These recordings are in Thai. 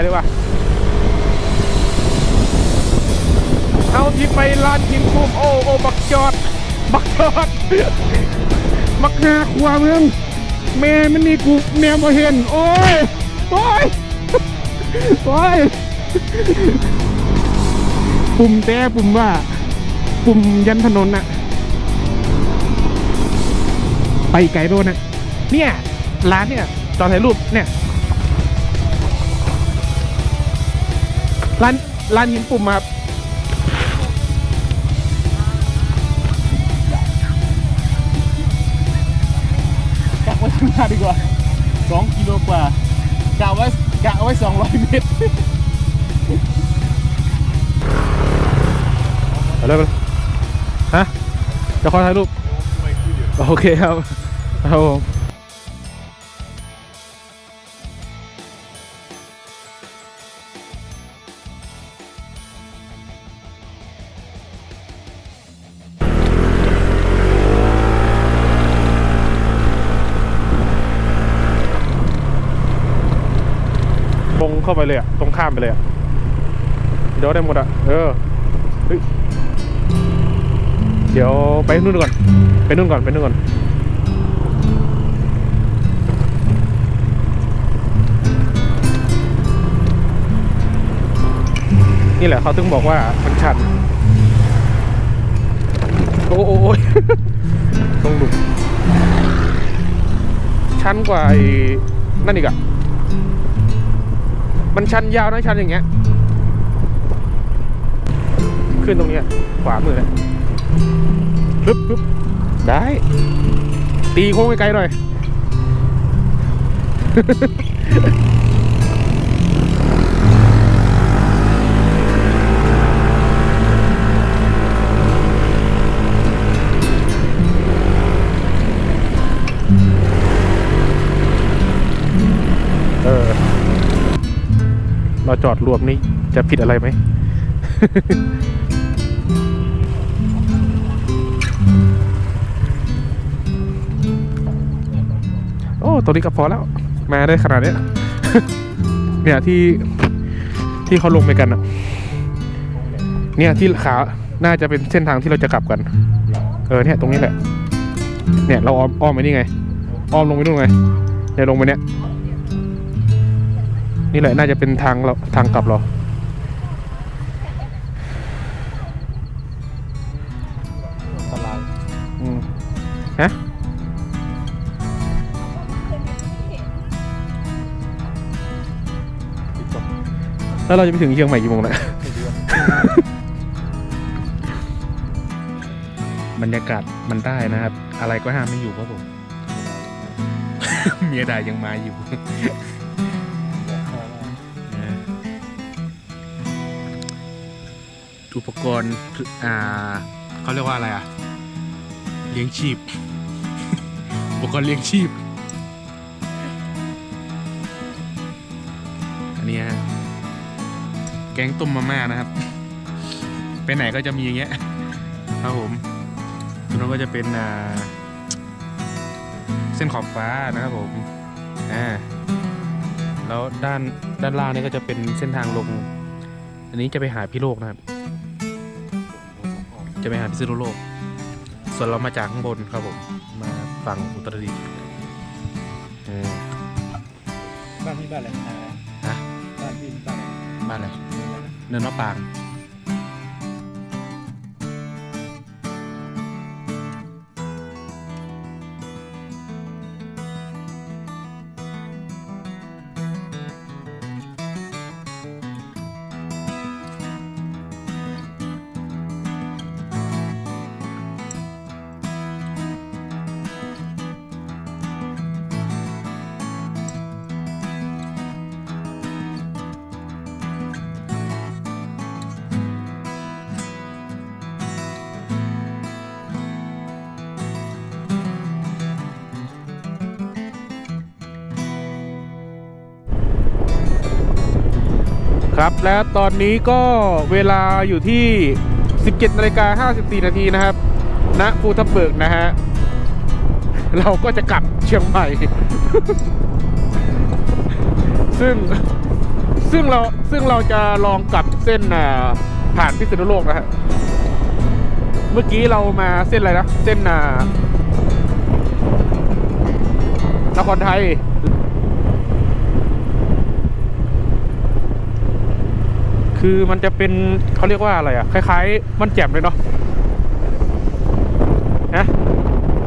ไม่ได้เลยว่ะเอาที่ไปลานหินคุมโอ้โอ้บักจอด บักจอด บักหาขวาเมืองแม่มันนี่กูแนวมาเห็น โอ้ย โอ้ย โอ้ย ปุ่มแต่ปุ่มว่า ปุ่มยันถนนน่ะ ไปไกลโดนน่ะ เนี่ย ร้านเนี่ย จอถ่ายรูปเนี่ย ร้านร้านหินปุ่มมาครับกะไว้ข้างหน้าดีกว่าสองกิโลกว่ากะไว้กะไว้สองร้อยเมตรเอาเลยไปเลยฮะจะขอถ่ายรูป โอเคครับครับผม เข้าไปเลยอะตรงข้ามไปเลยอะเดี๋ยวได้หมดอะเออเดี๋ยวไปนู่นก่อน ไปนู่นก่อนไปนู่นก่อน นี่แหละเขาถึงบอกว่ามันชัน โอ้โอ้ยต้องหลุมชันกว่าไอ้นั่นอีกอะ มันชันยาวนะชันอย่างเงี้ย ขึ้นตรงเนี้ยขวามือเลยปึ๊บปึ๊บได้ ตีโค้งไกลๆหน่อย จอดรวมนี้จะผิดอะไรไหม โอ้ตัวนี้ก็พอแล้ว มาได้ขนาดนี้เนี่ยที่ที่เขาลงไปกันอะเนี่ยที่ขา น่าจะเป็นเส้นทางที่เราจะกลับกัน เออเนี่ยตรงนี้แหละ เนี่ยเราอ้อมอ้อมไปนี่ไง อ้อมลงไปนู่นไงเนี่ยลงไปเนี่ย นี่แหละน่าจะเป็นทางเราทางกลับเราตลาดอืมฮะแล้วเราจะไปถึงเชียงใหม่กี่โมงนะบรรยากาศมันได้นะครับ อะไรก็ห้ามไม่อยู่ครับผม เมียดายังมาอยู่ อุปกรณ์อ่าเขาเรียกว่าอะไรอะเลี้ยงชีพ อุปกรณ์เลี้ยงชีพ อันนี้ฮะแกงต้มมาม่านะครับ ไปไหนก็จะมีอย่างเงี้ยครับผมตรงนั้นก็จะเป็นอ่าเส้นขอบฟ้านะครับผมอ่าแล้วด้านด้านล่างนี่ก็จะเป็นเส้นทางลง อันนี้จะไปหาพี่โลกนะครับ จะไปหาพิษณุโลก ส่วนเรามาจากข้างบนครับผม มาฝั่งอุตรดิตถ์เออบ้านที่บ้านอะไรฮะบ้านที่บ้านอะไรบ้านอะไรเนินมะปราง ครับและตอนนี้ก็เวลาอยู่ที่ 17นาฬิกา54 นาทีนะครับณภูทับเบิกนะฮะ เราก็จะกลับเชียงใหม่ ซึ่งซึ่งเราซึ่งเราจะลองกลับเส้นอ่าผ่านพิษณุโลกนะฮะ เมื่อกี้เรามาเส้นอะไรนะ เส้นอ่านครไทย คือมันจะเป็นเขาเรียกว่าอะไรอะคล้ายๆ มันแจ่มเลยเนาะนะ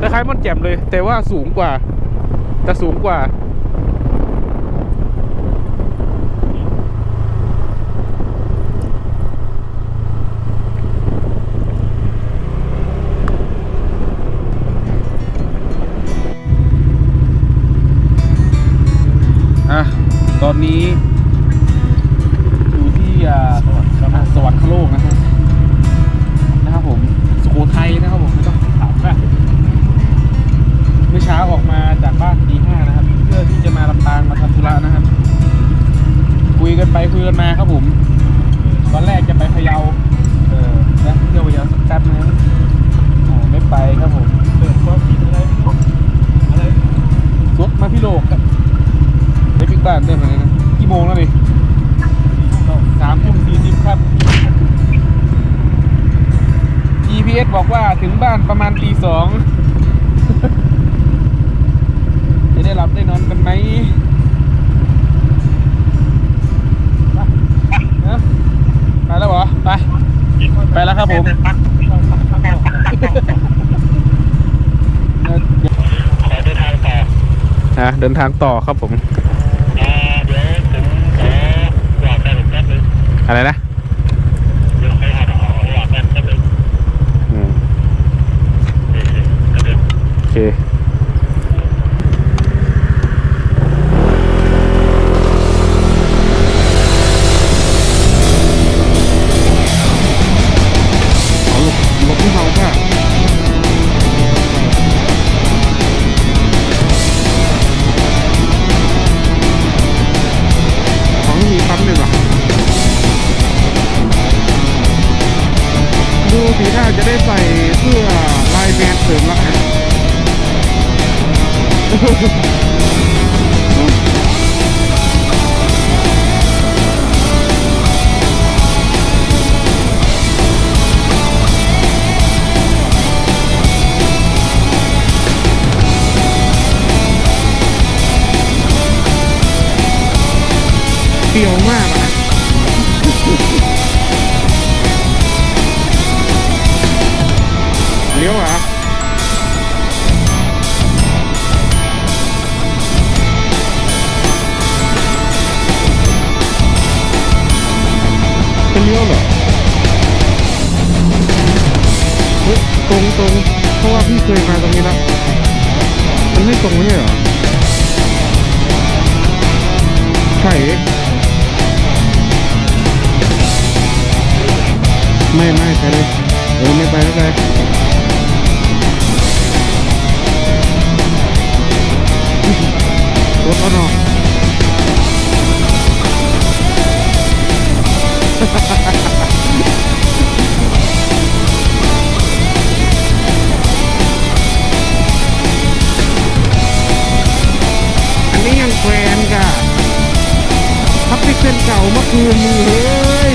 คล้ายๆมันแจ่มเลย แต่ว่าสูงกว่า แต่สูงกว่า อะ ตอนนี้ สองจะได้หลับได้นอนกันไหมนะไปแล้วเหรอ ไป ไปแล้วครับผมขอเดินทางต่ออะเดินทางต่อครับผมอ่าเดี๋ยวผมขอหวานแป้งแป๊บนึงอะไรนะ เดี๋ยวให้หาหวานแป้งแป๊บนึง อืม เดี๋ยวเดี๋ยว โตรงตรงเพราะว่าพี่เคยมาตรงนี้นะมันไม่ตรงนี่เหรอใช่ไม่ไม่ไปเลยเออไม่ไปแล้วไป นนี้ยังแควนกะทับพิกเซนเก่าเมื่อคืนมือเฮ้ย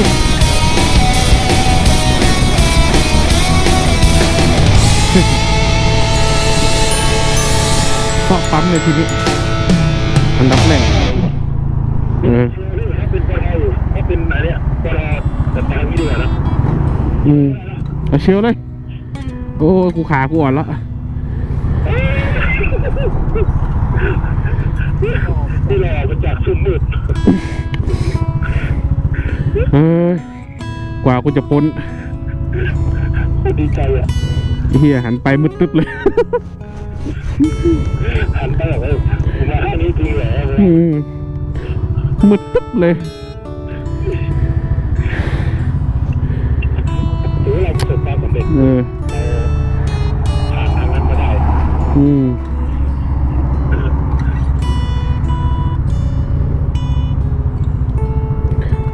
ชอบปั๊มเลยทีนี้อันดับแรกเออถ้าเป็นปออยู่ถ้าเป็นไหนเนี่ยปอแต่ทางนี้ดีกว่านะอืมเอาเชียวเลย โอ้ยกูขากูอ่อนแล้ว ที่เราออกมาจากซุ่มมืดเฮ้ยกว่ากูจะพ้นดีใจอะไอ้เฮียหันไปมืดตึ๊บเลย หันไปแบบว่าผมมาแค่นี้จริงเหรออืมมืดตึ๊บเลยถือว่าเราประสบความสำเร็จเออเราผ่านทางนั้นมาได้ อืม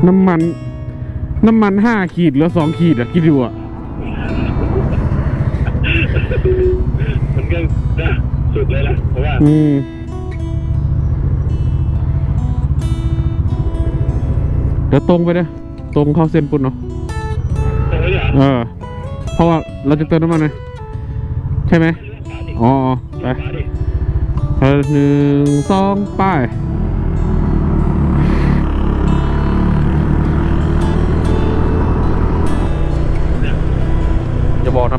น้ำมัน น้ำมันห้าขีดเหลือสองขีดอะคิดดูอะมันก็นะสุดเลยล่ะเพราะว่าอืมเดี๋ยวตรงไปเลยตรงเข้าเส้นปุ่นเนาะเออ เพราะว่าเราจะเติมน้ำมันไงใช่ไหมอ๋อไปเออหนึ่งสองไป้าย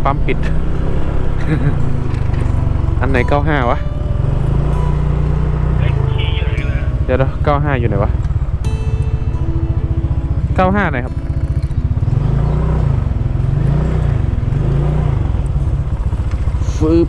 ปั๊มปิด อันไหนเก้าห้าวะ เดี๋ยวเก้าห้าอยู่ไหนวะเก้าห้าไหนครับฟืบ